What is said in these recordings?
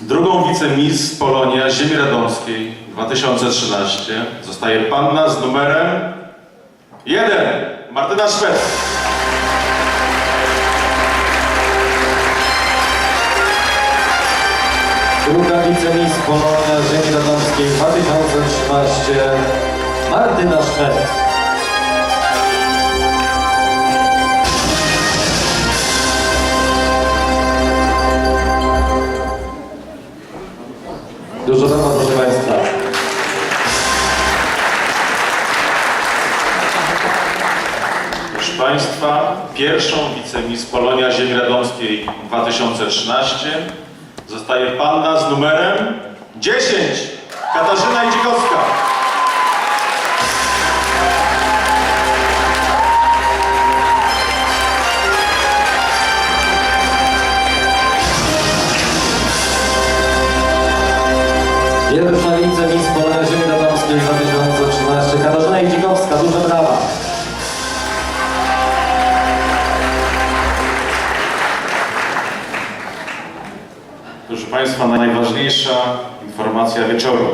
Drugą wicemis Polonia Ziemi Radomskiej 2013 zostaje panna z numerem 1 Martyna Szwed. Druga wicemis Polonia Ziemi Radomskiej 2013 Martyna Szwed. Brawa, proszę Państwa. Proszę Państwa, pierwszą wicemis Polonia Ziemi Radomskiej 2013 zostaje panna z numerem 10 Państwa, najważniejsza informacja wieczoru.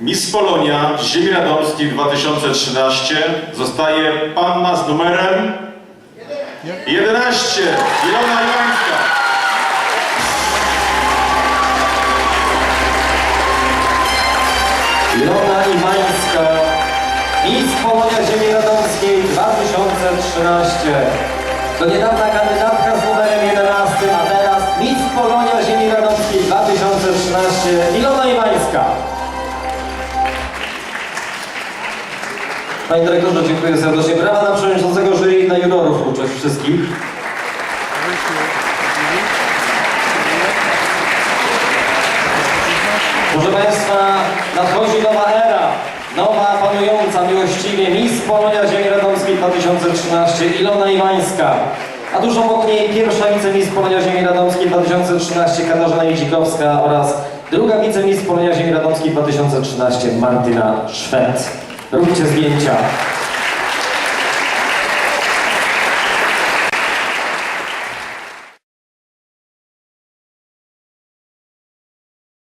Miss Polonia Ziemi Radomskiej 2013 zostaje panna z numerem 11 Ilona Iwańska. Ilona Iwańska, Miss Polonia Ziemi Radomskiej 2013. Do niedawna kandydatka z numerem 11, a teraz Miss Polonia Ziemi Iwańska. Panie dyrektorze, dziękuję serdecznie. Brawa dla przewodniczącego jury i dla jurorów uczest wszystkich. Proszę Państwa, nadchodzi nowa era, nowa panująca miłościwie Miss Polonia Ziemi Radomskiej 2013 Ilona Iwańska. A tuż obok niej pierwsza wicemis Polonia Ziemi Radomskiej 2013 Katarzyna Idzikowska oraz druga wicemis Polonia Ziemi Radomskiej 2013 Martyna Szwed. Róbcie zdjęcia.